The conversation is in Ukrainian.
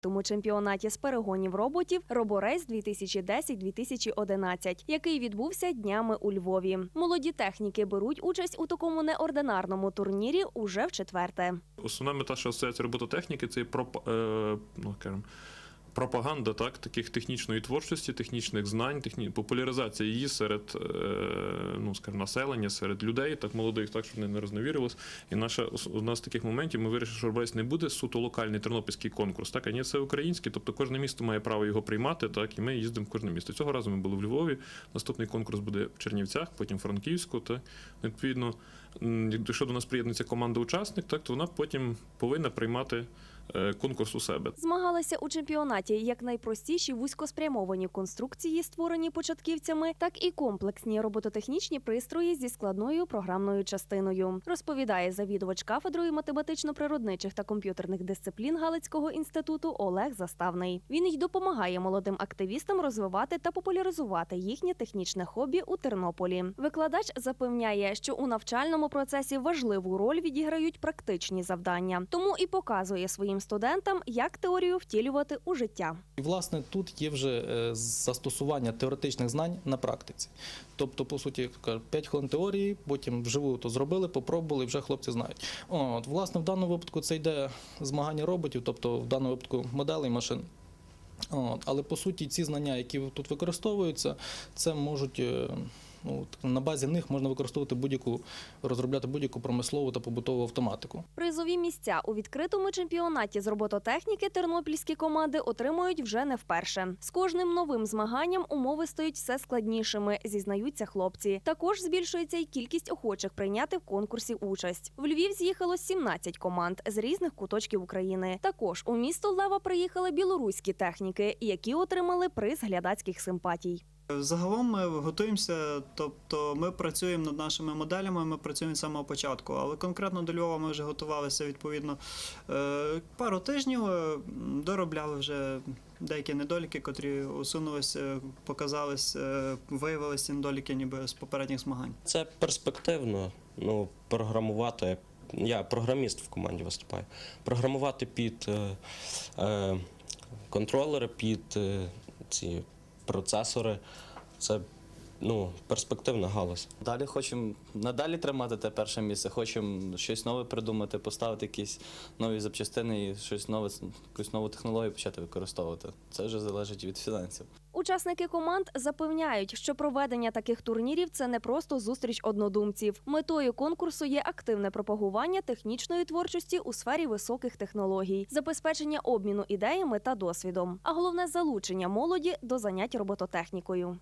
Тому чемпіонаті з перегонів роботів Роборейс 2010-2011, який відбувся днями у Львові. Молоді техніки беруть участь у такому неординарному турнірі уже в четверте. Основна мета, що асоціації робототехніки, це проп, е, ну, пропаганда так, таких технічної творчості, технічних знань, техні... популяризація її серед е, ну, скажімо, населення, серед людей, так молодих, так, щоб вони не розневірились. І наша одна з таких моментів, ми вирішили, що Роберейс не буде суто локальний тернопільський конкурс, так, а ні, це український, тобто кожне місто має право його приймати, так, і ми їздимо в кожне місто. Цього разу ми були в Львові, наступний конкурс буде в Чернівцях, потім Франківську. Так, відповідно, якщо до нас приєднується команда учасник, так, то вона потім повинна приймати конкурс у себе. Змагалися у чемпіонаті як найпростіші вузькоспрямовані конструкції, створені початківцями, так і комплексні робототехнічні пристрої зі складною програмною частиною. Розповідає завідувач кафедрою математично-природничих та комп'ютерних дисциплін Галицького інституту Олег Заставний. Він й допомагає молодим активістам розвивати та популяризувати їхнє технічне хобі у Тернополі. Викладач запевняє, що у навчальному процесі важливу роль відіграють практичні завдання, тому і показує своїм студентам, як теорію втілювати у життя. І, власне, тут є вже е, застосування теоретичних знань на практиці. Тобто, по суті, кажуть, 5 хвилин теорії, потім вживу то зробили, попробували, і вже хлопці знають. От, власне, в даному випадку це йде змагання роботів, тобто в даному випадку моделей машин. От, але по суті, ці знання, які тут використовуються, це можуть. Ну, на базі них можна використовувати будь-яку розробляти будь-яку промислову та побутову автоматику. Призові місця у відкритому чемпіонаті з робототехніки тернопільські команди отримують вже не вперше. З кожним новим змаганням умови стають все складнішими, зізнаються хлопці. Також збільшується й кількість охочих прийняти в конкурсі участь. В Львів з'їхало 17 команд з різних куточків України. Також у місто Лева приїхали білоруські техніки, які отримали приз глядацьких симпатій. Загалом ми готуємося, тобто ми працюємо над нашими моделями, ми працюємо з самого початку. Але конкретно до Львова ми вже готувалися відповідно е, пару тижнів, е, доробляли вже деякі недоліки, котрі усунулися, показались, е, виявилися недоліки ніби з попередніх змагань. Це перспективно. Ну, програмувати. Я програміст в команді виступаю. Програмувати під е, контролери, під ці процесори. Це ну, перспективна галузь. Далі хочемо надалі тримати те перше місце, хочемо щось нове придумати, поставити якісь нові запчастини і щось нове, якусь нову технологію почати використовувати. Це вже залежить від фінансів. Учасники команд запевняють, що проведення таких турнірів це не просто зустріч однодумців. Метою конкурсу є активне пропагування технічної творчості у сфері високих технологій, забезпечення обміну ідеями та досвідом, а головне залучення молоді до занять робототехнікою.